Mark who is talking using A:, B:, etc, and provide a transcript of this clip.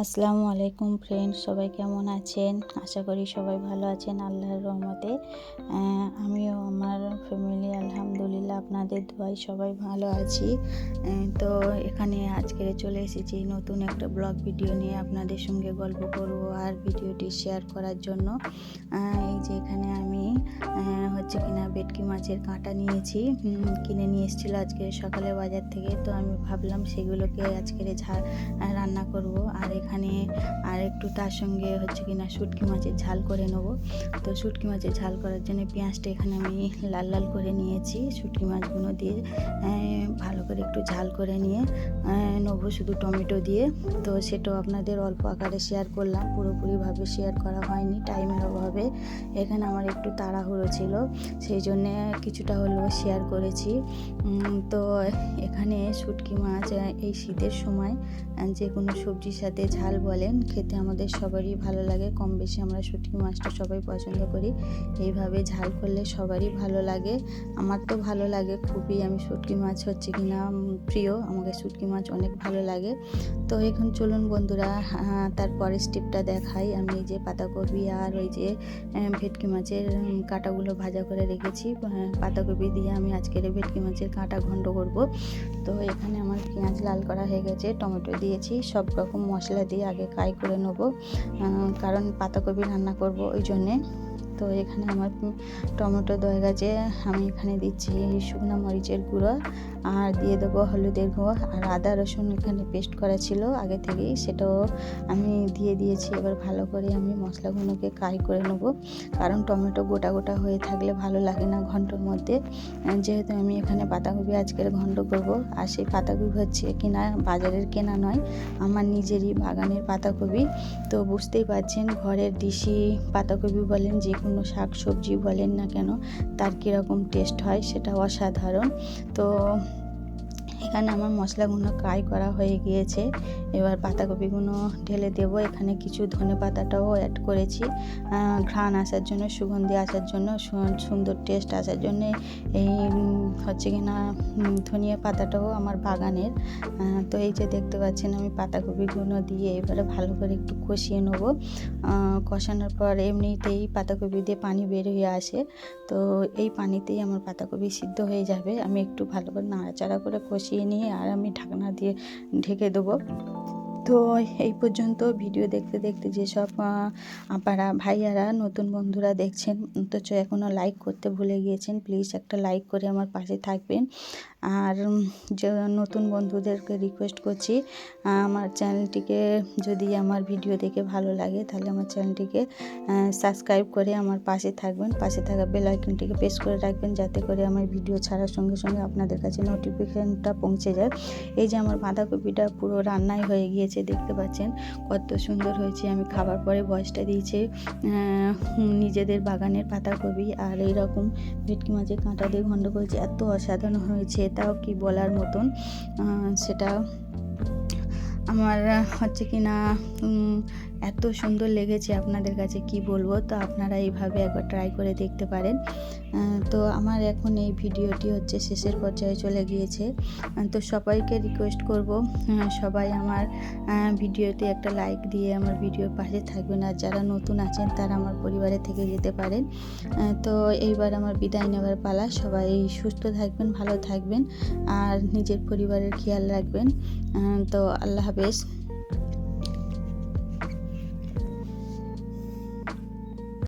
A: আসসালামু আলাইকুম ফ্রেন্ড সবাই কেমন আছেন? আশা করি সবাই ভালো আছেন, আল্লাহর রহমতে। আমিও আমার আপনাদের দোয়াই সবাই ভালো আছি। তো এখানে আজকে চলে এসেছি নতুন একটা ব্লগ ভিডিও নিয়ে আপনাদের সঙ্গে গল্প করব আর ভিডিওটি শেয়ার করার জন্য। এই যে এখানে আমি হচ্ছে কিনা ভেটকি মাছের কাঁটা নিয়েছি কিনে নিয়ে এসেছিল আজকে সকালে বাজার থেকে। তো আমি ভাবলাম সেগুলোকে আজকের ঝাল রান্না করব। আর এখানে আর একটু তার সঙ্গে হচ্ছে কিনা শুটকি মাছের ঝাল করে নেব। তো শুটকি মাছের ঝাল করার জন্য পেঁয়াজটা এখানে আমি লাল লাল করে নিয়েছি। শুটকি মাছগুলো দিয়ে ভালো করে একটু ঝাল করে নিয়ে নেব শুধু টমেটো দিয়ে। তো সেটাও আপনাদের অল্প আকারে শেয়ার করলাম, পুরোপুরিভাবে শেয়ার করা হয়নি টাইমের অভাবে। এখানে আমার একটু তাড়াহুড়ো ছিল, সেই জন্যে কিছুটা হলেও শেয়ার করেছি। তো এখানে শুটকি মাছ এই শীতের সময় যে কোনো সবজির সাথে ঝাল বলেন, খেতে আমাদের সবারই ভালো লাগে। কম বেশি আমরা শুটকি মাছটা সবাই পছন্দ করি। এইভাবে ঝাল করলে সবারই ভালো লাগে। আমার তো ভালো লাগে খুবই আমি শুটকি মাছ হচ্ছে কি না প্রিয়। আমাকে শুটকি মাছ অনেক ভালো লাগে। তো এখন চলুন বন্ধুরা তারপরে স্টেপটা দেখাই। আমি যে পাতাকপি আর ওই যে ভেটকি মাছের কাঁটাগুলো ভাজা করে রেখেছি। পাতাকপি দিয়ে আমি আজকের ভেটকি মাছের কাঁটা ঘন্ট করব। তো এখানে আমার পেঁয়াজ লাল করা হয়ে গেছে, টমেটো দিয়েছি। সব রকম মশলা দিয়ে আগে ফ্রাই করে নেব। কারণ পাতাকপি রান্না করব ওই জন্যে। তো এখানে আমার টমেটো দয়ে গেছে আমি এখানে দিচ্ছি শুকনো মরিচের গুঁড়ো আর দিয়ে দেবো হলুদের গুঁড়ো আর আদা রসুন এখানে পেস্ট করা ছিল আগে থেকেই। সেটাও আমি দিয়ে দিয়েছি। এবার ভালো করে আমি মশলাগুলোকে ফ্রাই করে নেব কারণ টমেটো গোটা গোটা হয়ে থাকলে ভালো লাগে না ঘন্টর মধ্যে। যেহেতু আমি এখানে পাতাকপি আজকের ঘন্ট করব আর সেই পাতাকপি হচ্ছে কেনা বাজারের কেনা নয়, আমার নিজেরই বাগানের পাতাকপি তো বুঝতেই পারছেন, ঘরের দেশি পাতাকপি বলেন যে কোনো শাক সবজি বলেন না কেন তার কীরকম টেস্ট হয় সেটা অসাধারণ। তো এখানে আমার মশলাগুলো ফ্রাই করা হয়ে গিয়েছে। এবার পাতাকপিগুলো ঢেলে দেবো। এখানে কিছু ধনে পাতাটাও অ্যাড করেছি। ঘ্রাণ আসার জন্য, সুগন্ধি আসার জন্য সুন্দর টেস্ট আসার জন্য এই হচ্ছে কি না ধনিয়া পাতাটাও আমার বাগানের। তো এই যে দেখতে পাচ্ছেন আমি পাতাকপিগুলো দিয়ে এবারে ভালো করে একটু কষিয়ে নেব। কষানোর পর এমনিতেই পাতাকপি দিয়ে পানি বের হয়ে আসে। তো এই পানিতেই আমার পাতাকপি সিদ্ধ হয়ে যাবে। আমি একটু ভালো করে নাড়াচাড়া করে কষিয়ে নিয়ে আর আমি ঢাকনা দিয়ে ঢেকে দেবো। তো এই পর্যন্ত ভিডিও দেখতে দেখতে যেসব আপারা ভাইয়ারা, নতুন বন্ধুরা দেখছেন অথচ এখনও লাইক করতে ভুলে গিয়েছেন প্লিজ একটা লাইক করে আমার পাশে থাকবেন। আর নতুন বন্ধুদেরকে রিকোয়েস্ট করছি আমার চ্যানেলটিকে যদি আমার ভিডিও দেখে ভালো লাগে, তাহলে আমার চ্যানেলটিকে সাবস্ক্রাইব করে আমার পাশে থাকবেন। পাশে থাকা বেল আইকনটিকে প্রেস করে রাখবেন, যাতে করে আমার ভিডিও ছাড়ার সঙ্গে সঙ্গে আপনাদের কাছে নোটিফিকেশনটা পৌঁছে যায়। এই যে আমার বাঁধাকপিটা পুরো রান্নাই হয়ে গিয়েছে, দেখতে পাচ্ছেন? কত সুন্দর হয়েছে। আমি খাবার পরে ভয়েসটা দিয়েছি নিজেদের বাগানের পাতাকপি আর এইরকম ভেটকি মাছের কাঁটা দিয়ে ঘন্ট করেছে এত অসাধারণ হয়েছে তাও কি বলার মতন? সেটা আমার হচ্ছে কি না এত সুন্দর লেগেছে আপনাদের কাছে কি বলব? তো আপনারা এইভাবে একবার ট্রাই করে দেখতে পারেন। তো আমার এখন এই ভিডিওটি হচ্ছে শেষের পর্যায়ে চলে গিয়েছে। তো সবাইকে রিকোয়েস্ট করব সবাই আমার ভিডিওতে একটা লাইক দিয়ে আমার ভিডিওর পাশে থাকবেন। আর যারা নতুন আছেন, তারা আমার পরিবারে থেকে যেতে পারেন। তো এইবার আমার বিদায় নেওয়ার পালা। সবাই সুস্থ থাকবেন, ভালো থাকবেন, আর নিজের পরিবারের খেয়াল রাখবেন। তো আল্লাহ হাফেজ